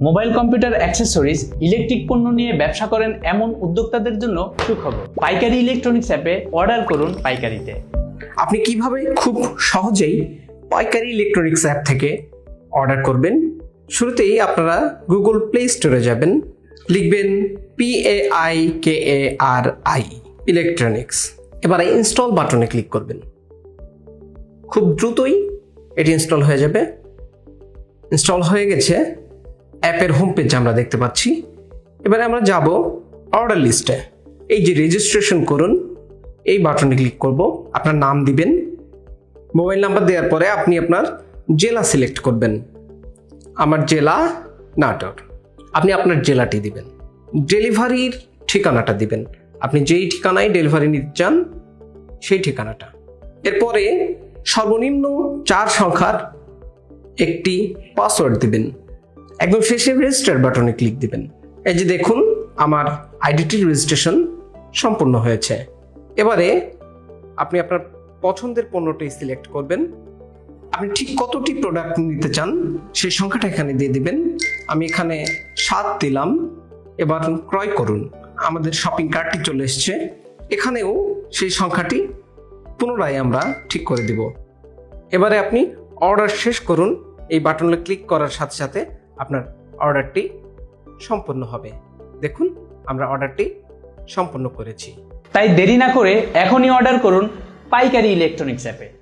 Mobile computer accessories, electric পণ্য নিয়ে ব্যবসা করেন এমন উদ্যোক্তাদের জন্য সুখবর। পাইকারি ইলেকট্রনিক্স অ্যাপে অর্ডার করুন পাইকারিতে। আপনি কীভাবে খুব সহজেই পাইকারি ইলেকট্রনিক্স অ্যাপ থেকে অর্ডার করবেন? শুরুতেই আপনারা গুগল প্লে স্টোরে যাবেন, লিখবেন P A I K A R I electronics. এবারে ইনস্টল বাটনে ক্লিক করবেন। খুব দ্রুতই এটি ইনস্টল হয়ে যাবে। ইনস্টল হয়ে গেছে। অ্যাপের হোম পেজ আমরা দেখতে পাচ্ছি। এবারে আমরা যাব অর্ডার লিস্টে এই যে রেজিস্ট্রেশন করুন, এই বাটনে ক্লিক করব। আপনার নাম দিবেন। মোবাইল নাম্বার দেওয়ার পরে আপনি আপনার জেলা সিলেক্ট করবেন। আমার জেলা নাটোর। আপনি আপনার জেলাটি দিবেন। ডেলিভারির ঠিকানাটা দিবেন। আপনি যেই ঠিকানায় ডেলিভারি নিতে চান, সেই ঠিকানাটা। এরপরে সর্বনিম্ন চার সংখ্যার একটি পাসওয়ার্ড দিবেন। একদম শেষে রেজিস্টার বাটনে ক্লিক দিবেন। এই যে দেখুন, আমার আইডিটি রেজিস্ট্রেশন সম্পূর্ণ হয়েছে। এবারে আপনি আপনার পছন্দের পণ্যটি সিলেক্ট করবেন। আপনি ঠিক কতটি প্রোডাক্ট নিতে চান, সেই সংখ্যাটা এখানে দিয়ে দিবেন। আমি এখানে সাত দিলাম। এবার ক্রয় করুন। আমাদের শপিং কার্টটি চলে এসছে। এখানেও সেই সংখ্যাটি পুনরায় আমরা ঠিক করে দিব। এবারে আপনি অর্ডার শেষ করুন। এই বাটনে ক্লিক করার সাথে সাথে আপনার অর্ডারটি সম্পন্ন হবে। দেখুন, আমরা অর্ডারটি সম্পন্ন করেছি। তাই দেরি না করে এখনই অর্ডার করুন পাইকারি ইলেকট্রনিক্স অ্যাপে।